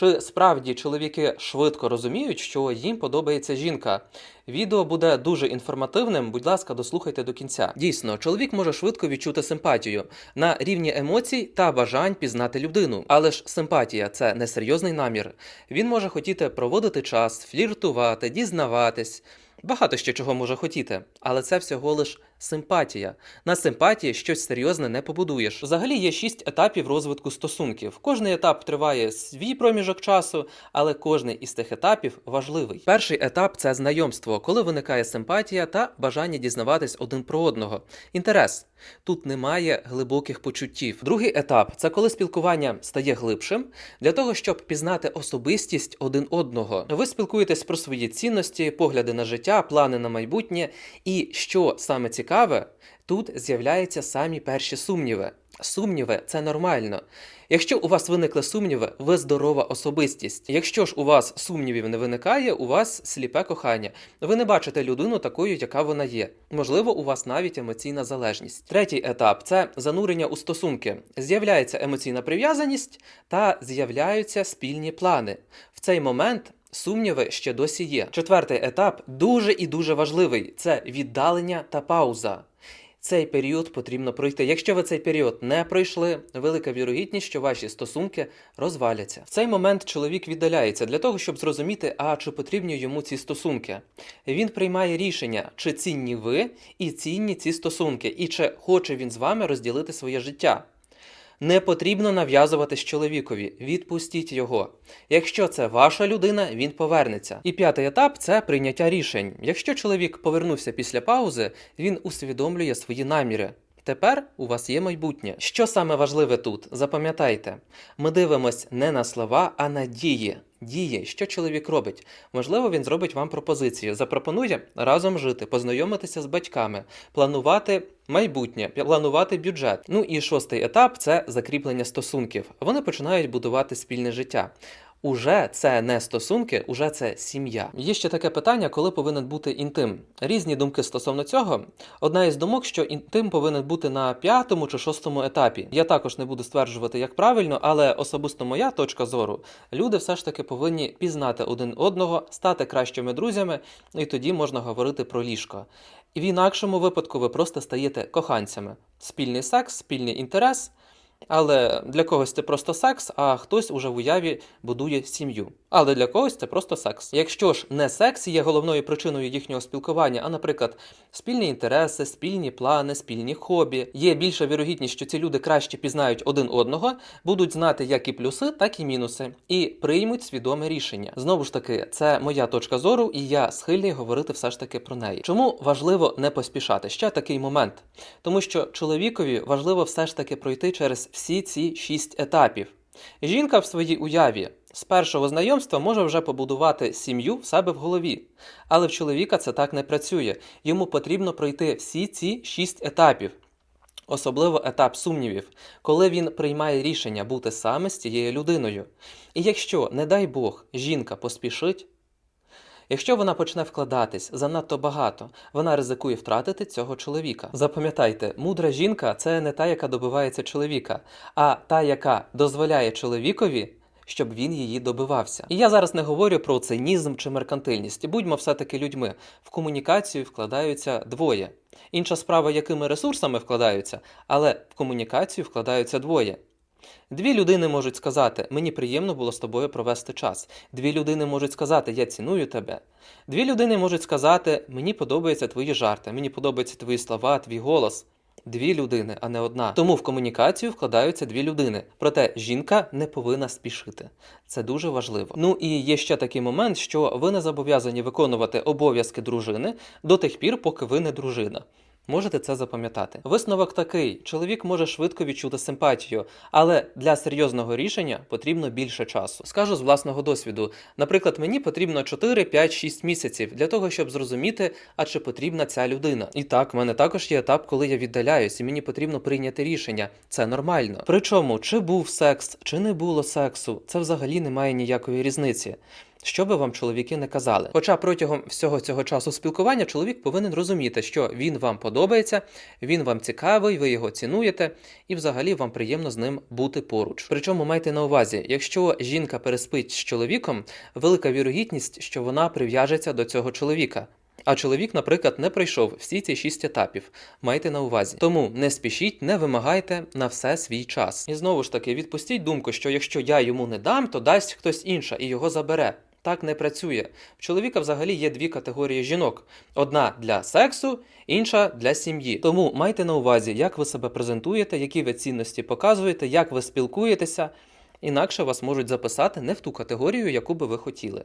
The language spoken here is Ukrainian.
Чи справді чоловіки швидко розуміють, що їм подобається жінка? Відео буде дуже інформативним. Будь ласка, дослухайте до кінця. Дійсно, чоловік може швидко відчути симпатію на рівні емоцій та бажань пізнати людину. Але ж симпатія це не серйозний намір. Він може хотіти проводити час, фліртувати, дізнаватись. Багато ще чого може хотіти, але це всього лиш симпатія. На симпатії щось серйозне не побудуєш. Взагалі є шість етапів розвитку стосунків. Кожний етап триває свій проміжок часу, але кожний із тих етапів важливий. Перший етап це знайомство, коли виникає симпатія та бажання дізнаватись один про одного. Інтерес. Тут немає глибоких почуттів. Другий етап це коли спілкування стає глибшим для того, щоб пізнати особистість один одного. Ви спілкуєтесь про свої цінності, погляди на життя, плани на майбутнє. І що саме цікаве, тут з'являються самі перші сумніви. Сумніви це нормально. Якщо у вас виникли сумніви, ви здорова особистість. Якщо ж у вас сумнівів не виникає, у вас сліпе кохання. Ви не бачите людину такою, яка вона є. Можливо, у вас навіть емоційна залежність. Третій етап це занурення у стосунки. З'являється емоційна прив'язаність та з'являються спільні плани. В цей момент. Сумніви ще досі є. Четвертий етап дуже і дуже важливий це віддалення та пауза. Цей період потрібно пройти. Якщо ви цей період не пройшли, велика вірогідність, що ваші стосунки розваляться. В цей момент чоловік віддаляється для того, щоб зрозуміти, а чи потрібні йому ці стосунки. Він приймає рішення, чи цінні ви і цінні ці стосунки, і чи хоче він з вами розділити своє життя. Не потрібно нав'язуватись чоловікові, відпустіть його. Якщо це ваша людина, він повернеться. І п'ятий етап це прийняття рішень. Якщо чоловік повернувся після паузи, він усвідомлює свої наміри. Тепер у вас є майбутнє. Що саме важливе тут? Запам'ятайте, ми дивимось не на слова, а на дії. Дії, що чоловік робить? Можливо, він зробить вам пропозицію, запропонує разом жити, познайомитися з батьками, планувати майбутнє, планувати бюджет. Ну і шостий етап це закріплення стосунків. Вони починають будувати спільне життя. Уже це не стосунки, уже це сім'я. Є ще таке питання, коли повинен бути інтим. Різні думки стосовно цього. Одна із думок, що інтим повинен бути на п'ятому чи шостому етапі. Я також не буду стверджувати, як правильно, але особисто моя точка зору, люди все ж таки повинні пізнати один одного, стати кращими друзями, і тоді можна говорити про ліжко. В інакшому випадку ви просто стаєте коханцями. Спільний секс, спільний інтерес. Але для когось це просто секс, а хтось уже в уяві будує сім'ю. Але для когось це просто секс. Якщо ж не секс є головною причиною їхнього спілкування, а, наприклад, спільні інтереси, спільні плани, спільні хобі, є більша вірогідність, що ці люди краще пізнають один одного, будуть знати як і плюси, так і мінуси, і приймуть свідоме рішення. Знову ж таки, це моя точка зору, і я схильний говорити все ж таки про неї. Чому важливо не поспішати? Ще такий момент, тому що чоловікові важливо все ж таки пройти через всі ці шість етапів. Жінка в своїй уяві з першого знайомства може вже побудувати сім'ю в себе в голові, але в чоловіка це так не працює. Йому потрібно пройти всі ці шість етапів. Особливо етап сумнівів, коли він приймає рішення бути саме з цією людиною. І якщо, не дай Бог, жінка поспішить, Якщо вона почне вкладатись занадто багато, вона ризикує втратити цього чоловіка. Запам'ятайте, мудра жінка це не та, яка добивається чоловіка, а та, яка дозволяє чоловікові. Щоб він її добивався. І я зараз не говорю про цинізм чи меркантильність. Будьмо все-таки людьми. В комунікацію вкладаються двоє. Інша справа, якими ресурсами вкладаються, але в комунікацію вкладаються двоє. Дві людини можуть сказати, мені приємно було з тобою провести час. Дві людини можуть сказати, я ціную тебе. Дві людини можуть сказати, мені подобаються твої жарти, мені подобаються твої слова, твій голос. Дві людини, а не одна. Тому в комунікацію вкладаються дві людини. Проте жінка не повинна спішити. Це дуже важливо. Ну і є ще такий момент, що ви не зобов'язані виконувати обов'язки дружини до тих пір, поки ви не дружина. Можете це запам'ятати. Висновок такий: чоловік може швидко відчути симпатію, але для серйозного рішення потрібно більше часу. Скажу з власного досвіду. Наприклад, мені потрібно 4, 5, 6 місяців для того, щоб зрозуміти, а чи потрібна ця людина. І так, в мене також є етап, коли я віддаляюсь, і мені потрібно прийняти рішення. Це нормально. Причому, чи був секс, чи не було сексу, це взагалі не має ніякої різниці. Що би вам чоловіки не казали. Хоча протягом всього цього часу спілкування чоловік повинен розуміти, що він вам подобається, він вам цікавий, ви його цінуєте, і взагалі вам приємно з ним бути поруч. Причому майте на увазі, якщо жінка переспить з чоловіком, велика вірогідність, що вона прив'яжеться до цього чоловіка. А чоловік, наприклад, не пройшов всі ці шість етапів. Майте на увазі. Тому не спішіть, не вимагайте на все свій час. І знову ж таки, відпустіть думку, що якщо я йому не дам, то дасть хтось інша і його забере. Так не працює. В чоловіка взагалі є дві категорії жінок: одна для сексу, інша для сім'ї. Тому майте на увазі, як ви себе презентуєте, які ви цінності показуєте, як ви спілкуєтеся. Інакше вас можуть записати не в ту категорію, яку би ви хотіли.